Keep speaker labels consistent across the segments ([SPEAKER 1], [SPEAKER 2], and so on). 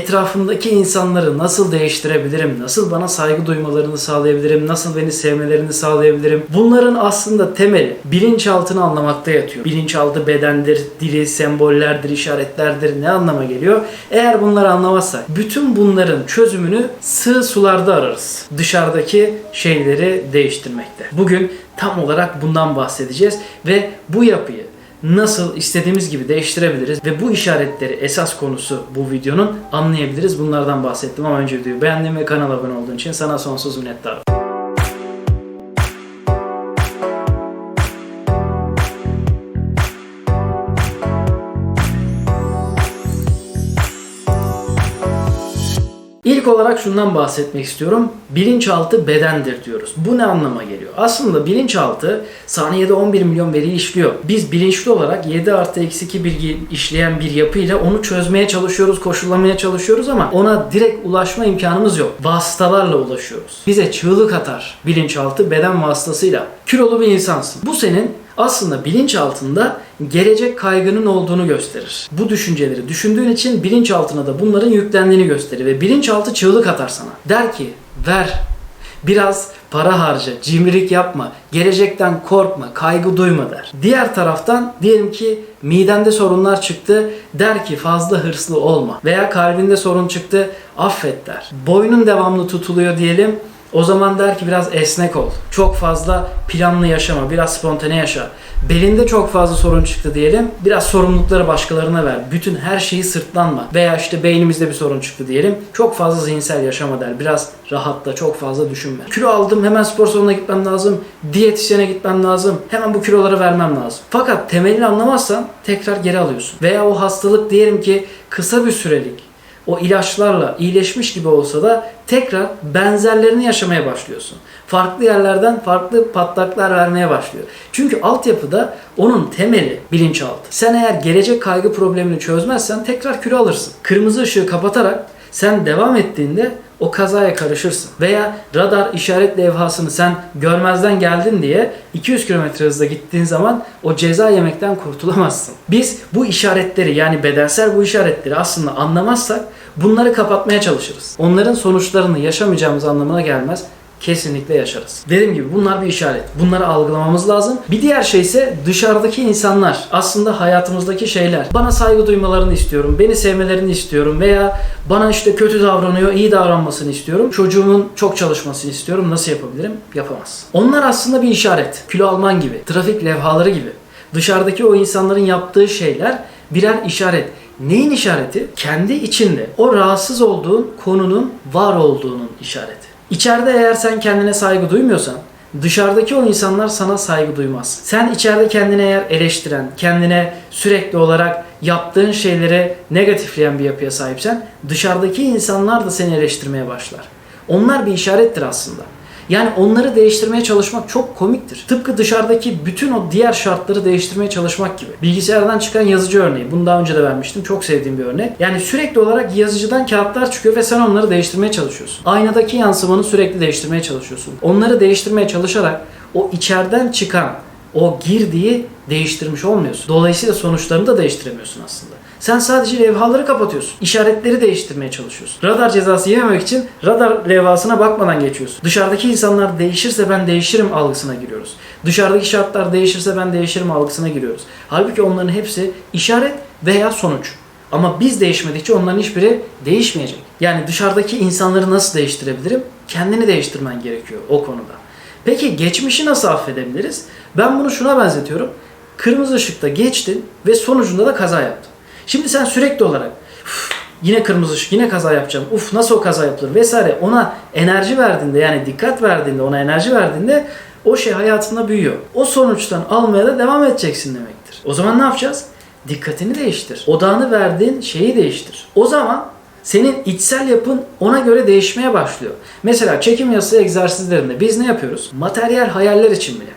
[SPEAKER 1] etrafımdaki insanları nasıl değiştirebilirim, nasıl bana saygı duymalarını sağlayabilirim, nasıl beni sevmelerini sağlayabilirim. Bunların aslında temeli bilinçaltını anlamakta yatıyor. Bilinçaltı bedendir, dili, sembollerdir, işaretlerdir ne anlama geliyor? Eğer bunları anlamazsak bütün bunların çözümünü sığ sularda ararız. Dışarıdaki şeyleri değiştirmekte. Bugün tam olarak bundan bahsedeceğiz ve bu yapıyı nasıl istediğimiz gibi değiştirebiliriz ve bu işaretleri esas konusu bu videonun anlayabiliriz. Bunlardan bahsettim ama önce videoyu beğendiğin ve kanala abone olduğun için sana sonsuz minnettarım. İlk olarak şundan bahsetmek istiyorum. Bilinçaltı bedendir diyoruz. Bu ne anlama geliyor? Aslında bilinçaltı saniyede 11 milyon veri işliyor. Biz bilinçli olarak 7 artı eksi 2 bilgi işleyen bir yapıyla onu çözmeye çalışıyoruz, koşullamaya çalışıyoruz ama ona direkt ulaşma imkanımız yok. Vasıtalarla ulaşıyoruz. Bize çığlık atar bilinçaltı beden vasıtasıyla. Kilolu bir insansın. Bu senin aslında bilinç altında gelecek kaygının olduğunu gösterir. Bu düşünceleri düşündüğün için bilinçaltına da bunların yüklendiğini gösterir ve bilinçaltı çığlık atar sana. Der ki ver biraz para harca, cimrilik yapma, gelecekten korkma, kaygı duyma der. Diğer taraftan diyelim ki midende sorunlar çıktı der ki fazla hırslı olma veya kalbinde sorun çıktı affet der. Boynun devamlı tutuluyor diyelim o zaman der ki biraz esnek ol. Çok fazla planlı yaşama, biraz spontane yaşa. Belinde çok fazla sorun çıktı diyelim. Biraz sorumlulukları başkalarına ver. Bütün her şeyi sırtlanma. Veya işte beynimizde bir sorun çıktı diyelim. Çok fazla zihinsel yaşama der. Biraz rahatla, çok fazla düşünme. Kilo aldım, hemen spor salonuna gitmem lazım. Diyetisyene gitmem lazım. Hemen bu kiloları vermem lazım. Fakat temelini anlamazsan tekrar geri alıyorsun. Veya o hastalık diyelim ki kısa bir sürelik o ilaçlarla iyileşmiş gibi olsa da tekrar benzerlerini yaşamaya başlıyorsun. Farklı yerlerden farklı patlaklar vermeye başlıyor. Çünkü altyapıda onun temeli bilinçaltı. Sen eğer gelecek kaygı problemini çözmezsen tekrar kilo alırsın. Kırmızı ışığı kapatarak sen devam ettiğinde o kazaya karışırsın. Veya radar işaret levhasını sen görmezden geldin diye 200 km hızla gittiğin zaman o ceza yemekten kurtulamazsın. Biz bu işaretleri yani bedensel bu işaretleri aslında anlamazsak bunları kapatmaya çalışırız. Onların sonuçlarını yaşamayacağımız anlamına gelmez kesinlikle yaşarız. Dediğim gibi bunlar bir işaret. Bunları algılamamız lazım. Bir diğer şey ise dışarıdaki insanlar. Aslında hayatımızdaki şeyler. Bana saygı duymalarını istiyorum. Beni sevmelerini istiyorum. Veya bana işte kötü davranıyor, iyi davranmasını istiyorum. Çocuğumun çok çalışmasını istiyorum. Nasıl yapabilirim? Yapamaz. Onlar aslında bir işaret. Kilo alman gibi. Trafik levhaları gibi. Dışarıdaki o insanların yaptığı şeyler birer işaret. Neyin işareti? Kendi içinde o rahatsız olduğun konunun var olduğunun işareti. İçeride eğer sen kendine saygı duymuyorsan dışarıdaki o insanlar sana saygı duymaz. Sen içeride kendini eğer eleştiren, kendine sürekli olarak yaptığın şeyleri negatifleyen bir yapıya sahipsen dışarıdaki insanlar da seni eleştirmeye başlar. Onlar bir işarettir aslında. Yani onları değiştirmeye çalışmak çok komiktir. Tıpkı dışarıdaki bütün o diğer şartları değiştirmeye çalışmak gibi. Bilgisayardan çıkan yazıcı örneği. Bunu daha önce de vermiştim. Çok sevdiğim bir örnek. Yani sürekli olarak yazıcıdan kağıtlar çıkıyor ve sen onları değiştirmeye çalışıyorsun. Aynadaki yansımanı sürekli değiştirmeye çalışıyorsun. Onları değiştirmeye çalışarak o içeriden çıkan o girdiği değiştirmiş olmuyorsun. Dolayısıyla sonuçlarını da değiştiremiyorsun aslında. Sen sadece levhaları kapatıyorsun. İşaretleri değiştirmeye çalışıyorsun. Radar cezası yememek için radar levhasına bakmadan geçiyorsun. Dışarıdaki insanlar değişirse ben değişirim algısına giriyoruz. Dışarıdaki şartlar değişirse ben değişirim algısına giriyoruz. Halbuki onların hepsi işaret veya sonuç. Ama biz değişmedikçe onların hiçbiri değişmeyecek. Yani dışarıdaki insanları nasıl değiştirebilirim? Kendini değiştirmen gerekiyor o konuda. Peki geçmişi nasıl affedebiliriz? Ben bunu şuna benzetiyorum. Kırmızı ışıkta geçtin ve sonucunda da kaza yaptın. Şimdi sen sürekli olarak "Üf, yine kırmızı ışık, yine kaza yapacağım. Uf nasıl o kaza yapılır vesaire. Ona enerji verdiğinde yani dikkat verdiğinde, ona enerji verdiğinde o şey hayatında büyüyor. O sonuçtan almaya da devam edeceksin demektir. O zaman ne yapacağız? Dikkatini değiştir. Odağını verdiğin şeyi değiştir. O zaman senin içsel yapın ona göre değişmeye başlıyor. Mesela çekim yası egzersizlerinde biz ne yapıyoruz? Materyal hayaller için bile.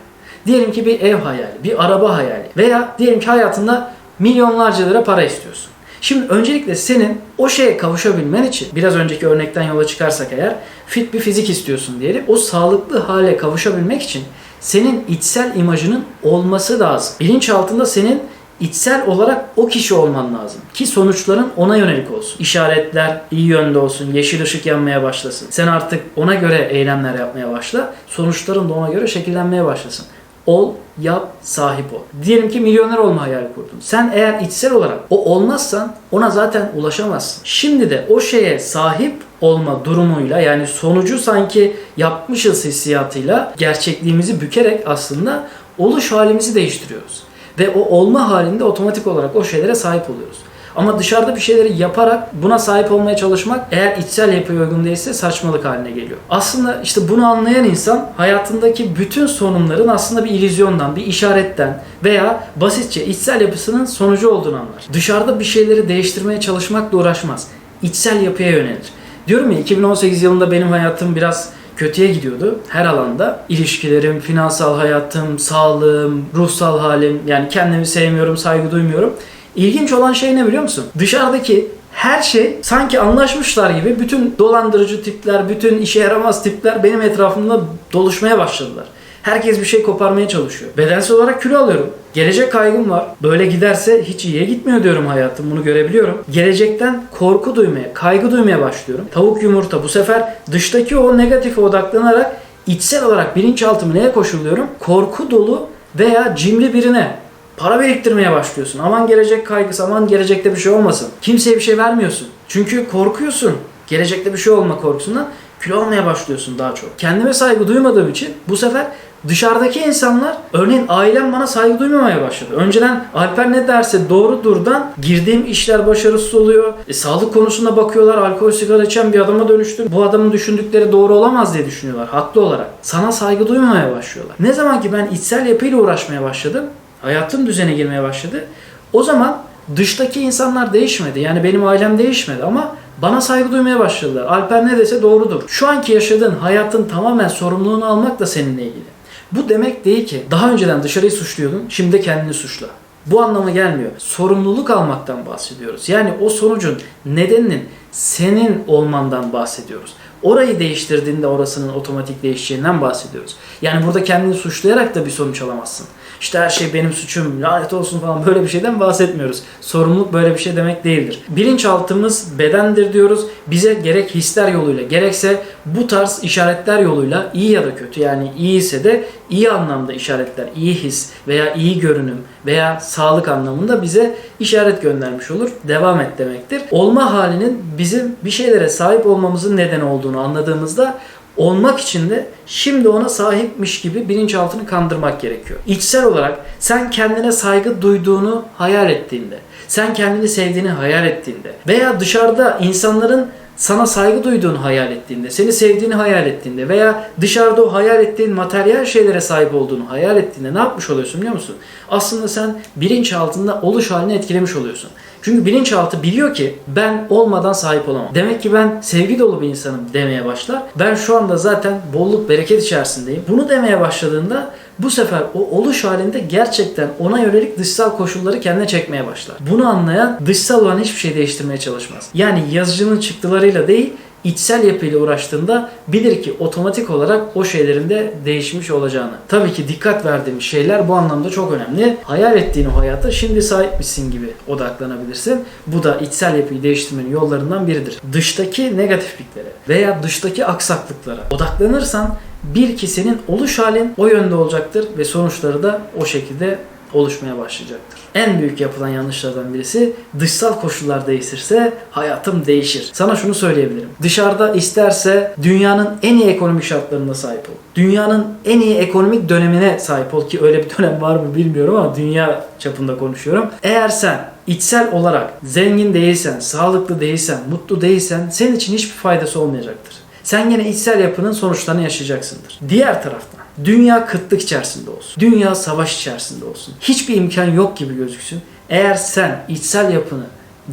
[SPEAKER 1] Diyelim ki bir ev hayali, bir araba hayali veya diyelim ki hayatında milyonlarca lira para istiyorsun. Şimdi öncelikle senin o şeye kavuşabilmen için biraz önceki örnekten yola çıkarsak eğer fit bir fizik istiyorsun diyelim. O sağlıklı hale kavuşabilmek için senin içsel imajının olması lazım. Bilinçaltında senin içsel olarak o kişi olman lazım. Ki sonuçların ona yönelik olsun. İşaretler iyi yönde olsun. Yeşil ışık yanmaya başlasın. Sen artık ona göre eylemler yapmaya başla. Sonuçların da ona göre şekillenmeye başlasın. Ol, yap, sahip ol. Diyelim ki milyoner olma hayali kurdun. Sen eğer içsel olarak o olmazsan ona zaten ulaşamazsın. Şimdi de o şeye sahip olma durumuyla yani sonucu sanki yapmışız hissiyatıyla gerçekliğimizi bükerek aslında oluş halimizi değiştiriyoruz. Ve o olma halinde otomatik olarak o şeylere sahip oluyoruz. Ama dışarıda bir şeyleri yaparak buna sahip olmaya çalışmak eğer içsel yapıya uygun değilse saçmalık haline geliyor. Aslında işte bunu anlayan insan hayatındaki bütün sorunların aslında bir illüzyondan, bir işaretten veya basitçe içsel yapısının sonucu olduğunu anlar. Dışarıda bir şeyleri değiştirmeye çalışmakla uğraşmaz. İçsel yapıya yönelir. Diyorum ya 2018 yılında benim hayatım biraz kötüye gidiyordu her alanda. İlişkilerim, finansal hayatım, sağlığım, ruhsal halim yani kendimi sevmiyorum, saygı duymuyorum. İlginç olan şey ne biliyor musun? Dışarıdaki her şey sanki anlaşmışlar gibi bütün dolandırıcı tipler, bütün işe yaramaz tipler benim etrafımda doluşmaya başladılar. Herkes bir şey koparmaya çalışıyor. Bedensel olarak kilo alıyorum. Gelecek kaygım var. Böyle giderse hiç iyiye gitmiyor diyorum hayatım. Bunu görebiliyorum. Gelecekten korku duymaya, kaygı duymaya başlıyorum. Tavuk yumurta bu sefer dıştaki o negatife odaklanarak içsel olarak bilinçaltımı neye koşulluyorum? Korku dolu veya cimri birine para biriktirmeye başlıyorsun. Aman gelecek kaygısı, aman gelecekte bir şey olmasın. Kimseye bir şey vermiyorsun. Çünkü korkuyorsun. Gelecekte bir şey olma korkusundan kilo almaya başlıyorsun daha çok. Kendime saygı duymadığım için bu sefer dışarıdaki insanlar örneğin ailem bana saygı duymamaya başladı. Önceden Alper ne derse doğrudurdan girdiğim işler başarısız oluyor. E, sağlık konusunda bakıyorlar alkol sigara içen bir adama dönüştüm. Bu adamın düşündükleri doğru olamaz diye düşünüyorlar haklı olarak. Sana saygı duymamaya başlıyorlar. Ne zaman ki ben içsel yapıyla uğraşmaya başladım hayatım düzene girmeye başladı. O zaman dıştaki insanlar değişmedi. Yani benim ailem değişmedi ama bana saygı duymaya başladılar. Alper ne dese doğrudur. Şu anki yaşadığın hayatın tamamen sorumluluğunu almak da seninle ilgili. Bu demek değil ki daha önceden dışarıyı suçluyordun, şimdi kendini suçla. Bu anlama gelmiyor. Sorumluluk almaktan bahsediyoruz. Yani o sonucun nedeninin senin olmandan bahsediyoruz. Orayı değiştirdiğinde orasının otomatik değişeceğinden bahsediyoruz. Yani burada kendini suçlayarak da bir sonuç alamazsın. İşte her şey benim suçum, lanet olsun falan böyle bir şeyden bahsetmiyoruz. Sorumluluk böyle bir şey demek değildir. Bilinçaltımız bedendir diyoruz. Bize gerek hisler yoluyla gerekse bu tarz işaretler yoluyla iyi ya da kötü yani iyi ise de iyi anlamda işaretler, iyi his veya iyi görünüm veya sağlık anlamında bize işaret göndermiş olur. Devam et demektir. Olma halinin bizim bir şeylere sahip olmamızın nedeni olduğunu anladığımızda olmak için de şimdi ona sahipmiş gibi bilinçaltını kandırmak gerekiyor. İçsel olarak sen kendine saygı duyduğunu hayal ettiğinde, sen kendini sevdiğini hayal ettiğinde veya dışarıda insanların sana saygı duyduğunu hayal ettiğinde, seni sevdiğini hayal ettiğinde veya dışarıda o hayal ettiğin materyal şeylere sahip olduğunu hayal ettiğinde ne yapmış oluyorsun biliyor musun? Aslında sen bilinçaltında oluş halini etkilemiş oluyorsun. Çünkü bilinçaltı biliyor ki ben olmadan sahip olamam. Demek ki ben sevgi dolu bir insanım demeye başlar. Ben şu anda zaten bolluk bereket içerisindeyim. Bunu demeye başladığında bu sefer o oluş halinde gerçekten ona yönelik dışsal koşulları kendine çekmeye başlar. Bunu anlayan dışsal olan hiçbir şey değiştirmeye çalışmaz. Yani yazıcının çıktılarıyla değil içsel yapıyla uğraştığında bilir ki otomatik olarak o şeylerin de değişmiş olacağını. Tabii ki dikkat verdiğim şeyler bu anlamda çok önemli. Hayal ettiğin o hayata şimdi sahipmişsin gibi odaklanabilirsin. Bu da içsel yapıyı değiştirmenin yollarından biridir. Dıştaki negatifliklere veya dıştaki aksaklıklara odaklanırsan bir ki senin oluş halin o yönde olacaktır ve sonuçları da o şekilde oluşmaya başlayacaktır. En büyük yapılan yanlışlardan birisi dışsal koşullar değişirse hayatım değişir. Sana şunu söyleyebilirim. Dışarıda isterse dünyanın en iyi ekonomik şartlarına sahip ol. Dünyanın en iyi ekonomik dönemine sahip ol ki öyle bir dönem var mı bilmiyorum ama dünya çapında konuşuyorum. Eğer sen içsel olarak zengin değilsen, sağlıklı değilsen, mutlu değilsen senin için hiçbir faydası olmayacaktır. Sen yine içsel yapının sonuçlarını yaşayacaksındır. Diğer taraftan dünya kıtlık içerisinde olsun. Dünya savaş içerisinde olsun. Hiçbir imkan yok gibi gözüksün. Eğer sen içsel yapını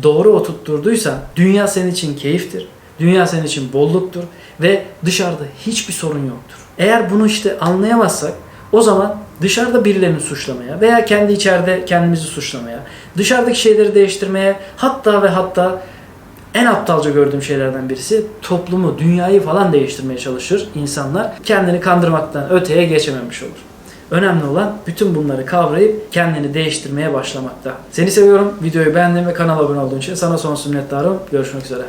[SPEAKER 1] doğru oturtturduysan dünya senin için keyiftir. Dünya senin için bolluktur ve dışarıda hiçbir sorun yoktur. Eğer bunu işte anlayamazsak o zaman dışarıda birilerini suçlamaya veya kendi içeride kendimizi suçlamaya, dışarıdaki şeyleri değiştirmeye hatta ve hatta en aptalca gördüğüm şeylerden birisi toplumu, dünyayı falan değiştirmeye çalışır insanlar. Kendini kandırmaktan öteye geçememiş olur. Önemli olan bütün bunları kavrayıp kendini değiştirmeye başlamakta. Seni seviyorum. Videoyu beğendin ve kanala abone olduğun için sana sonsuz minnettarım. Görüşmek üzere.